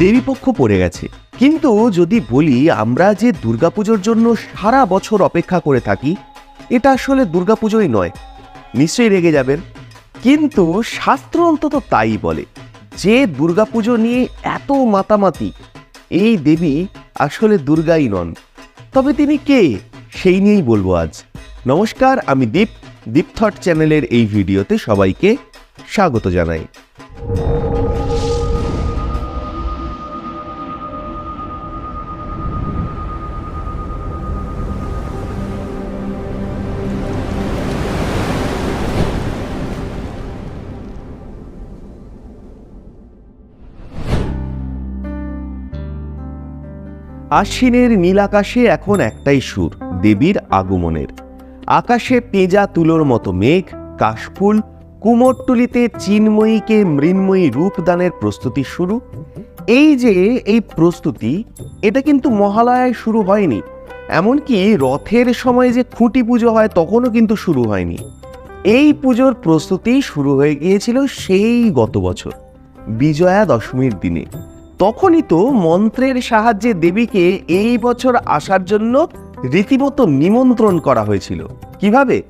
দেবীপক্ষ পড়ে গেছে। কিন্তু যদি বলি আমরা যে দুর্গাপুজোর জন্য সারা বছর অপেক্ষা করে থাকি, এটা আসলে দুর্গাপুজোই নয়। নিশ্চয়ই রেগে যাবেন। কিন্তু শাস্ত্র অন্তত তাই বলে, যে দুর্গাপুজো নিয়ে এত মাতামাতি, এই দেবী আসলে দুর্গাই নন। তবে তিনি কে, সেই নিয়েই বলব আজ। নমস্কার, আমি দীপ। দীপ থট চ্যানেলের এই ভিডিওতে সবাইকে স্বাগত জানাই। আশ্বিনের নীল আকাশে এখন একটাই সুর, দেবীর আগমনের। আকাশে পেঁজা তুলোর মতো মেঘ, কাশফুল, কুমোরটুলিতে চিন্ময়ীকে মৃন্ময়ী রূপদানের প্রস্তুতি শুরু। এই যে এই প্রস্তুতি, এটা কিন্তু মহালয়ায় শুরু হয়নি। এমনকি রথের সময় যে খুঁটি পুজো হয়, তখনও কিন্তু শুরু হয়নি। এই পুজোর প্রস্তুতি শুরু হয়ে গিয়েছিল সেই গত বছর, বিজয়া দশমীর দিনে। তখনই তো মন্ত্রের সাহায্যে দেবীকে এই বছর আসার জন্য রীতিমতো নিমন্ত্রণ করা হয়েছিল। কীভাবে?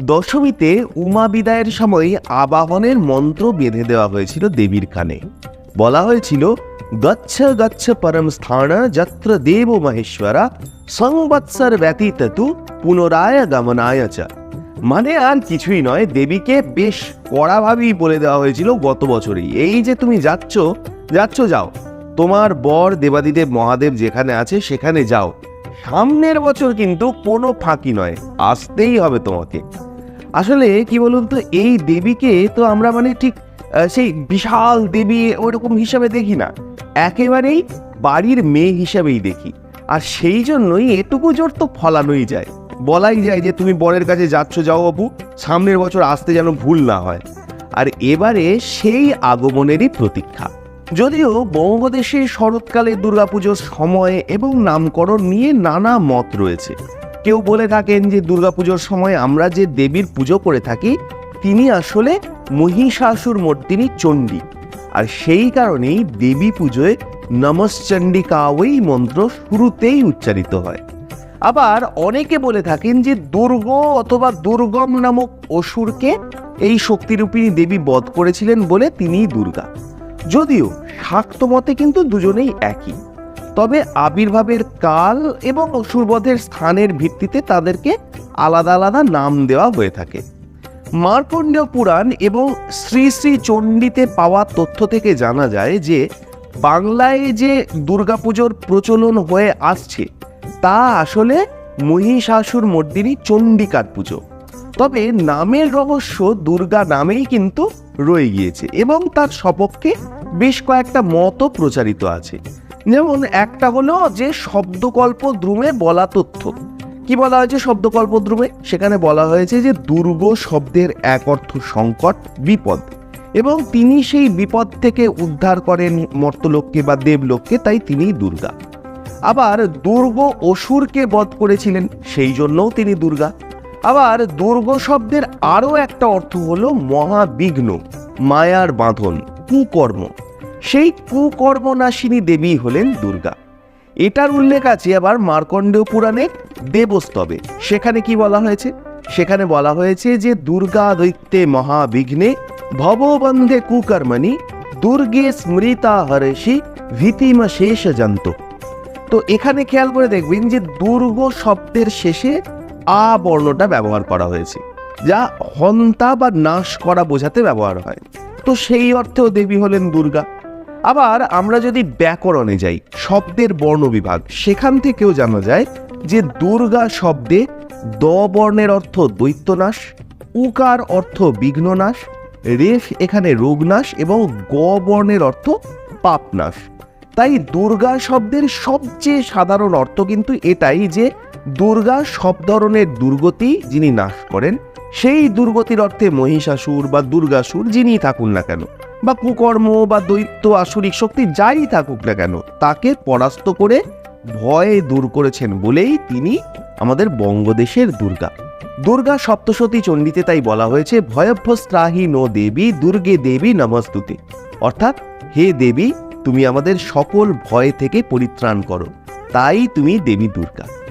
দশমীতে উমা বিদায়ের সময় আবাহনের মন্ত্র বেঁধে দেওয়া হয়েছিল দেবীর কানে। বলা হয়েছিল, গচ্ছ গচ্ছ পরম স্থান, যত্র দেব মহেশ্বরা, সংবৎসর ব্যতীত তু পুনরায় গমনায় চ। মানে আর কিছুই নয়, দেবীকে বেশ কড়াভাবেই বলে দেওয়া হয়েছিল গত বছরই। এই যে তুমি যাচ্ছ যাচ্ছ, যাও। তোমার বর দেবাদিদেব মহাদেব যেখানে আছে, সেখানে যাও। সামনের বছর কিন্তু কোনো ফাঁকি নয়, আসতেই হবে তোমাকে। আসলে কি বলুন তো, এই দেবীকে তো আমরা মানে ঠিক সেই বিশাল দেবী ওরকম হিসাবে দেখি না। একেবারেই বাড়ির মেয়ে হিসাবেই দেখি। আর সেই জন্যই এটুকু জোর তো ফলানোই যায়। বলাই যায় যে তুমি বরের কাছে যাচ্ছ, যাও অপু সামনের বছর আসতে যেন ভুল না হয়। আর এবারে সেই আগমনেরই প্রতীক্ষা। যদিও বঙ্গদেশে শরৎকালে দুর্গাপুজোর সময় এবং নামকরণ নিয়ে নানা মত রয়েছে। কেউ বলে থাকেন যে দুর্গাপুজোর সময় আমরা যে দেবীর পুজো করে থাকি, তিনি আসলে মহিষাসুর মর্দিনী চণ্ডী। আর সেই কারণেই দেবী পুজোয় নমশ্চণ্ডিকা ওই মন্ত্র শুরুতেই উচ্চারিত হয়। আবার অনেকে বলে থাকেন যে দুর্গ অথবা দুর্গম নামক অসুরকে এই শক্তিরূপিণী দেবী বধ করেছিলেন বলে তিনিই দুর্গা। যদিও শাক্ত মতে কিন্তু দুজনেই একই। তবে আবির্ভাবের কাল এবং অসুরবধের স্থানের ভিত্তিতে তাদেরকে আলাদা আলাদা নাম দেওয়া হয়ে থাকে। মার্কণ্ডেয় পুরাণ এবং শ্রী শ্রী চণ্ডীতে পাওয়া তথ্য থেকে জানা যায় যে, বাংলায় যে দুর্গাপুজোর প্রচলন হয়ে আসছে, তা আসলে মহিষাসুর মর্দিনী চণ্ডিকার পুজো। তবে নামের রহস্য দুর্গা নামেই কিন্তু রয়ে গিয়েছে এবং তার সপক্ষে বেশ কয়েকটা মতও প্রচারিত আছে। যেমন একটা হলো যে শব্দকল্প দ্রুমে বলা তথ্য। কি বলা হয়েছে শব্দকল্প দ্রুমে সেখানে বলা হয়েছে যে দুর্গ শব্দের এক অর্থ সংকট, বিপদ। এবং তিনি সেই বিপদ থেকে উদ্ধার করেন মর্তলোককে বা দেবলোককে, তাই তিনি দুর্গা। আবার দুর্গ অসুরকে বধ করেছিলেন, সেই জন্যও তিনি দুর্গা। আবার দুর্গ শব্দের আরও একটা অর্থ হলো মহাবিঘ্ন, মায়ার বাঁধন, কুকর্ম। সেই কুকর্মনাশিনী দেবী হলেন দুর্গা। এটার উল্লেখ আছে আবার মার্কণ্ডেয় পুরাণে দেবস্তবে। সেখানে কি বলা হয়েছে? সেখানে বলা হয়েছে যে দুর্গা দৈত্যে মহাবিঘ্নে ভববন্ধে কুকর্মণি দুর্গে স্মৃতা হরেশি ভীতিম শেষ জন্ত তো এখানে খেয়াল করে দেখবেন যে দুর্গ শব্দের শেষে আ বর্ণটা ব্যবহার করা হয়েছে, যা হন্তা বা নাশ করা বোঝাতে ব্যবহার হয়। তো সেই অর্থেও দেবী হলেন দুর্গা। আবার আমরা যদি ব্যাকরণে যাই, শব্দের বর্ণ বিভাগ, সেখান থেকেও জানা যায় যে দুর্গা শব্দে দ বর্ণের অর্থ দৈত্যনাশ, উকার অর্থ বিঘ্ননাশ, রেফ এখানে রোগনাশ এবং গ বর্ণের অর্থ পাপনাশ। তাই দুর্গা শব্দের সবচেয়ে সাধারণ অর্থ কিন্তু এটাই যে দুর্গা সব ধরনের দুর্গতি যিনি নাশ করেন, সেই দুর্গতির অর্থে মহিষাসুর বা দুর্গাসুর যিনি থাকুন না কেন, বা কুকর্ম বা দৈত্য আসরিক শক্তি যাই থাকুক না কেন, তাকে পরাস্ত করে ভয় দূর করেছেন বলেই তিনি আমাদের বঙ্গদেশের দুর্গা। দুর্গা সপ্তশতী চণ্ডীতে তাই বলা হয়েছে ভয়ভ্যস্ত্রাহী নো দেবী, দুর্গে দেবী নমস্তুতে। অর্থাৎ, হে দেবী, তুমি আমাদের সকল ভয় থেকে পরিত্রাণ করো। তাই তুমি দেবী দুর্গা।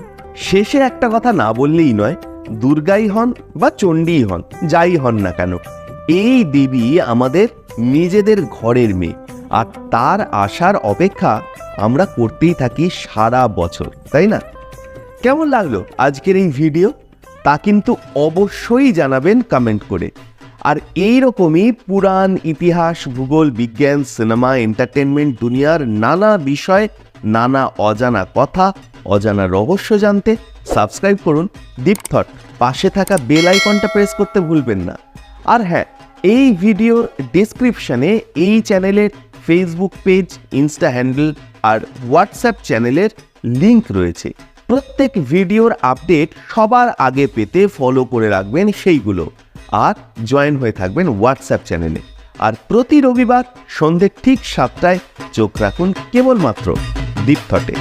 শেষে একটা কথা না বললেই নয়, দুর্গাই হন বা চণ্ডীই হন, যাই হন না কেন, এই দেবী আমাদের নিজেদের ঘরের মেয়ে, আর তার আসার অপেক্ষা আমরা করতেই থাকি সারা বছর, তাই না? কেমন লাগল আজকের এই ভিডিও? তা কিন্তু অবশ্যই জানাবেন কমেন্ট করে। আর এই রকমই পুরাণ, ইতিহাস, ভূগোল, বিজ্ঞান, সিনেমা এন্টারটেনমেন্ট দুনিয়ার নানা বিষয়, নানা অজানা কথা অজানা রহস্য জানতে সাবস্ক্রাইব করুন দীপথট পাশে থাকা বেল আইকনটা প্রেস করতে ভুলবেন না। আর হ্যাঁ এই ভিডিওর ডেসক্রিপশনে এই চ্যানেলের ফেসবুক পেজ ইনস্টা হ্যান্ডেল আর হোয়াটসঅ্যাপ চ্যানেলের লিংক রয়েছে। প্রত্যেক ভিডিওর আপডেট সবার আগে পেতে ফলো করে রাখবেন সেইগুলো। আর জয়েন হয়ে থাকবেন হোয়াটসঅ্যাপ চ্যানেলে আর প্রতি রবিবার সন্ধে ঠিক সাতটায় চোখ রাখুন কেবলমাত্র দীপথটে